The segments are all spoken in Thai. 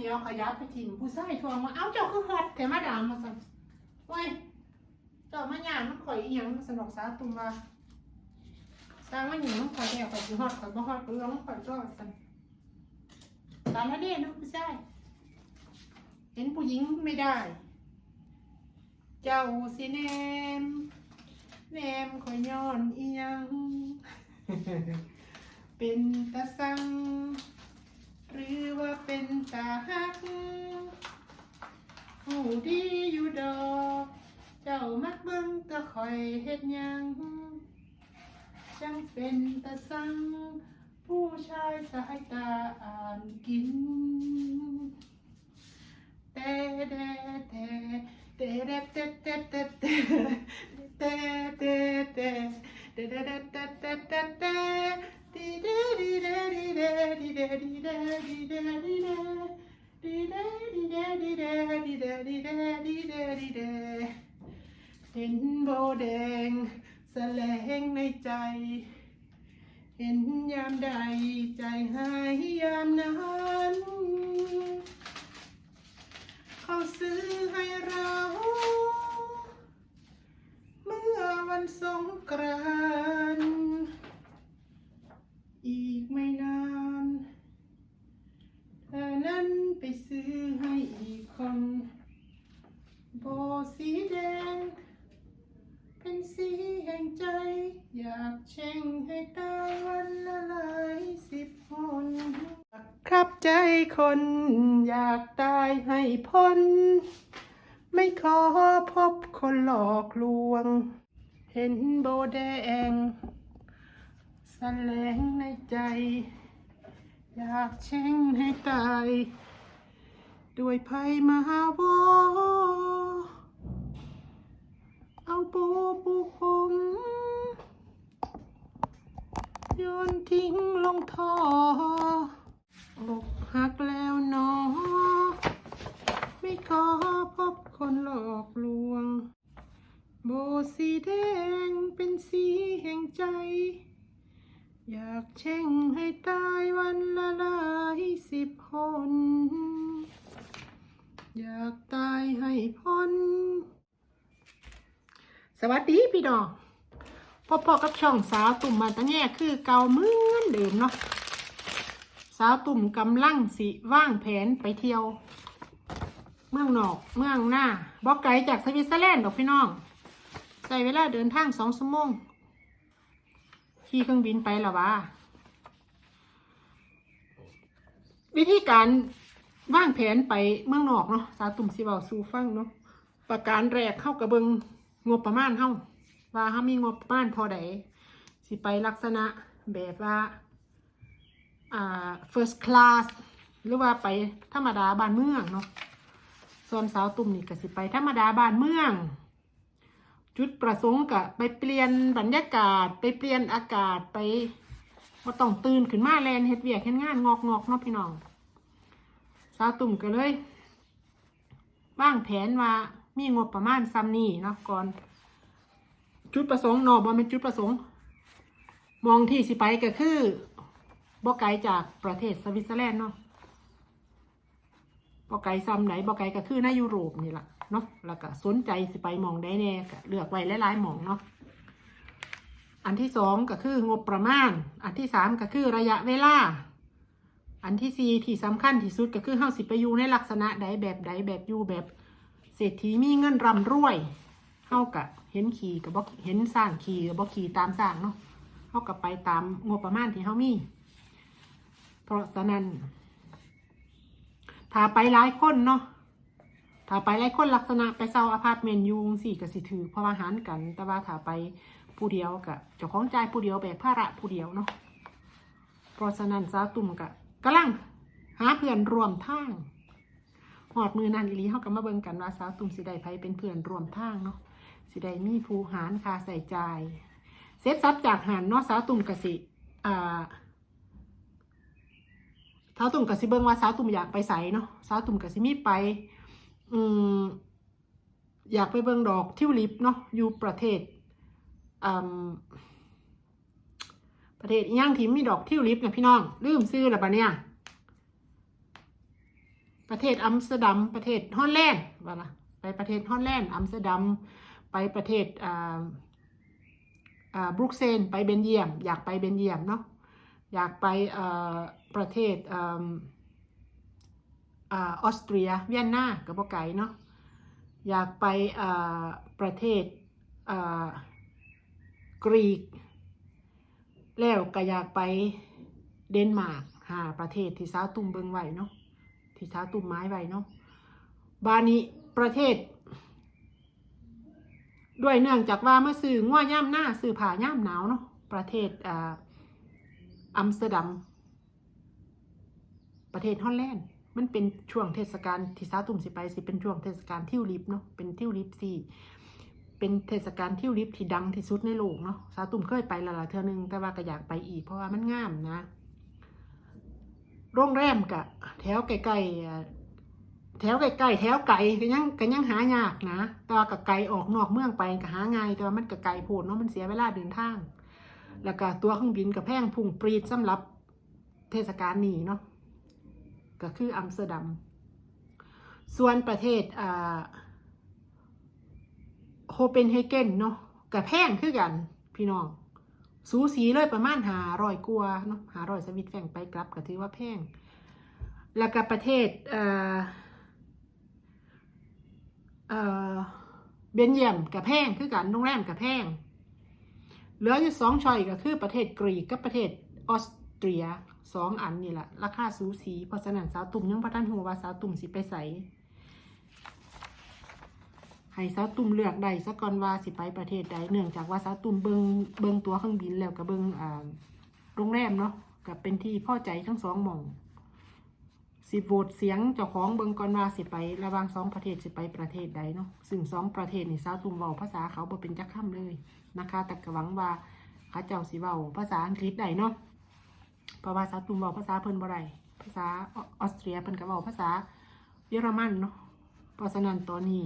เดียวขยับไปถิ่มผู้ชายทวงมาเอ้าเจ้าคือฮอตแต่มาดามมาสั่นโอ้ยเจ้ามาหยามมันข่อยอีหยังมาสนอกสาตุมว่าสร้างมาหยังมันข่อยแล้วข่อยสิฮอตข่อยบ่ฮอตก็เรื่องของข่อยก็สั่นตาละเด้เนาะผู้ชายเห็นผู้หญิงไม่ได้ เจ้าสิแนมแนมข่อยย้อนอีหยังเป็นตาสัง หรือว่าเป็นตาฮักหูดีอยู่ดอก เจ้ามักเบิ่งตะคอยเฮ็ดยังจังเป็นตาสัง ผู้ชายสายตาอ่านกิน แต่แต่แต่แต่แต่แต่แต่แต่แต่แต่แต่แต่แต่แต่แต่แต่แต่ เห็นโบแดงแสลงในใจ เห็นยามใดใจหายยามนั้น เขาซื้อ สีแดง เป็นสีแห่งใจ อยากเช่งให้ตาวันละหลายสิบคนครับใจคนอยากตายให้พ้น ไม่ขอพบคนหลอกลวง เห็นโบแดงแสลงในใจ อยากเช่งให้ตาย ด้วยภัยมหาวอ นทิ้งลงท่ออกหักแล้วเนอ ไม่ขอพบคนหลอกลวง โบสีแดงเป็นสีแห่งใจ อยากเช่งให้ตายวันละหลายสิบคน อยากตายให้พ้น สวัสดีพี่น้อง พบๆกับช่องสาวตุ่มมาตั้งแง่คือเก่าเหมือนเดิมเนาะสาวตุ่มกำลังสิว่างแผนไปเที่ยว เมืองนอกเมืองหน้าบอกไกลจากสวิตเซอร์แลนด์ดอกพี่น้องใช้เวลาเดินทางสองชั่วโมงขี่เครื่องบินไปละวะวิธีการว่างแผนไปเมืองนอกเนาะสาวตุ่มสิเบาสูฟังเนาะประการแรกเข้ากับเบิงงบประมาณเฮา ว่าเฮามีงบประมาณพอใดสิไปลักษณะแบบว่าอ่า first class หรือว่าไปธรรมดาบ้านเมืองเนาะส่วนสาวตุ่มนี่ก็สิไปธรรมดาบ้านเมือง จุดประสงค์ก็ไปเปลี่ยนบรรยากาศ ไปเปลี่ยนอากาศไปว่าต้องตื่นขึ้นมาแลนเฮ็ดเวียกเฮ็ดงานงอกงอกๆเนาะพี่น้องสาวตุ่มก็เลยวางแผนว่ามีงบประมาณซ้ำนี่เนาะก่อน จุดประสงค์นาะบ่เป็นจุดประสงค์ มองที่สิไปก็คือบ่ไกลจากประเทศสวิตเซอร์แลนด์เนาะบ่ไกลซ้ำไหนบ่ไกลก็คือในยุโรปนี่แหละเนาะแล้วก็สนใจสิไปมองได้แน่ก็เลือกไว้หลายๆหมองเนาะอันที่สองก็คืองบประมาณ อันที่สามก็คือระยะเวลา อันที่สี่ที่สำคัญที่สุดก็คือเฮาสิไปอยู่ในลักษณะใดแบบใดแบบอยู่แบบเศรษฐีมีเงินร่ำรวย เฮากะเห็นขี่กับบ่เห็นสร้างขี่กับบ่ขี่ตามสร้างเนาะเฮากับไปตามงบประมาณที่เฮามี เพราะฉะนั้นถ้าไปหลายคนเนาะถ้าไปหลายคนลักษณะไปเซาอพาร์ตเมนต์ยูงสี่ก็สิถือพราะว่าหารกัน แต่ว่าถ้าไปผู้เดียวกับเจ้าของใจผู้เดียวแบกภาระผู้เดียวเนาะเพราะฉะนั้นสาวตุ่มกะกำลังหาเพื่อนร่วมทางหอดมือนันอีลีเขาก็มาเบิ่งกันว่าสาวตุ่มสิได้ไผเป็นเพื่อนร่วมทางเนาะ สิได้มีผู้หารค่าใส่ใจเซฟซับจากหันนาะสาวตุ่มกะสิอ่าสาวตุ่มกับสิเบิ้งว่าสาวตุ่มอยากไปใส่เนาะสาวตุ่มกับสิมีไป อืมอยากไปเบิ้งดอกทิวลิปเนาะอยู่ประเทศอประเทศย่างที่มีดอกทิวลิปเนี่ยพี่น้อง ลืมซื้อแล้วปะเนี่ย ประเทศอัมสเตอร์ดัมประเทศฮอลแลนด์ว่าล่ะไปประเทศฮอลแลนด์อัมสเตอร์ดัม ไปประเทศอ่าบรุกเซนไปเบนเยียม อยากไปเบนเยียมเนาะอยากไปประเทศออสเตรียเวียนนากับบ่ไก่เนาะอยากไปประเทศกรีก แล้วก็อยากไปเดนมาร์กหาประเทศที่สาวตุ่มเบิงไวเนาะที่สาวตุ่มไม้ไวเนาะบานี้ประเทศ ด้วยเนื่องจากว่าเมื่อสื่อง่วย่ำหน้าสื่อผ่าย่ำหนาวเนาะประเทศอ่าอัมสเตอร์ดัมประเทศฮอลแลนด์มันเป็นช่วงเทศกาลที่สาตุ่มสิไปสิเป็นช่วงเทศกาลทิวลิปเนาะเป็นทิวลิปสี่เป็นเทศกาลทิวลิปที่ดังที่สุดในโลกเนาะสาตุ่มเคยไปและละเทื่อนึงแต่ว่าก็อยากไปอีกเพราะว่ามันงามนะโรงแรมกะแถวใกลๆ แถวใกล้ๆแถวไก่ก็ยังก็ยังหายากนะ แต่ว่ากับไก่ออกนอกเมืองไปก็หาง่ายแต่ว่ามันก็ไกลโพดเนาะมันเสียเวลาเดินทาง แล้วก็ตัวเครื่องบินกับแพงพุ่งปรีดสำหรับเทศกาลนี้เนาะก็คืออัมสเตอร์ดัม ส่วนประเทศอ่าโคเปนเฮเกนเนาะกับแพงคือกันพี่น้องสูสีเลยประมาณหารอยกัวเนาะหารอยสวิตแฝงไปกลับก็ถือว่าแพง แล้วก็ประเทศอ่อ เอ่อเบนเยียมกับแพงคือกันโรงแรมกับแพงเหลืออยู่สองชอยก็คือประเทศกรีกกับประเทศออสเตรียสองอันนี่แหละราคาสูสีเพราะฉะนั้นสาวตุ่มยังพระท่านหัวว่าสาวตุ่มสิไปใสให้สาวตุ่มเลือกได้สักก่อนว่าสิไปประเทศใดเนื่องจากว่าสาวตุ่มเบิงเบิงตัวเครื่องบินแล้วก็เบิงอ่าโรงแรมเนาะกับเป็นที่พอใจทั้งสองหม่อง สิโหวตเสียงเจ้าของเบิงก่อนว่าสิไประหว่างสองประเทศสิไปประเทศใดเนาะซึ่งสองประเทศนี่สาวตุ่มเว้าภาษาเขาบ่เป็นจักค่ำเลยนะคะ แต่ก็หวังว่าเขาเจ้าสิเว้าภาษาอังกฤษได้เนาะเพราะว่าสาวตุ่มเว้าภาษาเพิ่นบ่ได้ภาษาออสเตรียเพิ่นก็เว้าภาษาเยอรมันเนาะเพราะฉะนั้นตอนนี้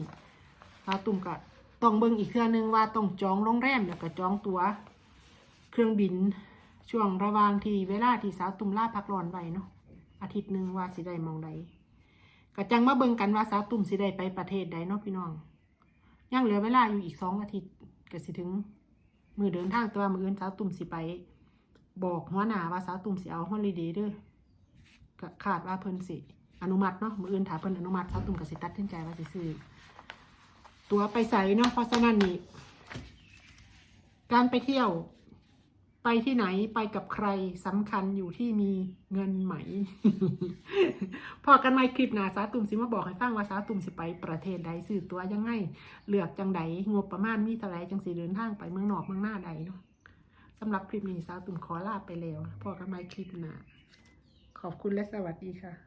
สาวตุ่มก็ต้องเบิ่งอีกเครื่องนึงว่าต้องจองโรงแรมแล้วก็จองตั๋วเครื่องบินช่วงระหว่างที่เวลาที่สาวตุ่มลาพักร้อนไว้เนาะ อาทิตย์หนึ่งว่าสิได้มองใดก็จังมาเบิ่งกันว่าสาวตุ่มสิได้ไปประเทศใดเนาะพี่น้องยังเหลือเวลาอยู่อีกสองอาทิตย์ก็สิถึง มือเดินทางต่ว่ามืออื่นสาวตุ่มสิไป บอกหัวหน้าว่าสาวตุ่มสิเอาฮอลิเดย์เด้อก็คาดว่าเพิ่นสิอนุมัติเนาะมืออื่นถ้าเพิ่นอนุมัติสาวตุ่มก็สิตัดสินใจว่าสิซื้อตัวไปใส่เนาะเพราะฉะนั้นนี่การไปเที่ยว ไปที่ไหนไปกับใครสำคัญอยู่ที่มีเงินไหม พอกันไม่คลิปหนาสาตุ่มสิมาบอกให้ฟังว่าสาตุ่มสิไปประเทศใดสื่อตัวยังไงเลือกจังใดงบประมาณมีเท่าไรจังสีเดินทางไปเมืองนอกเมืองหน้าใดเนาะสำหรับคลิปนี้สาตุ่มขอลาไปแล้ว พอกันไม่คลิปหนาขอบคุณและสวัสดีค่ะ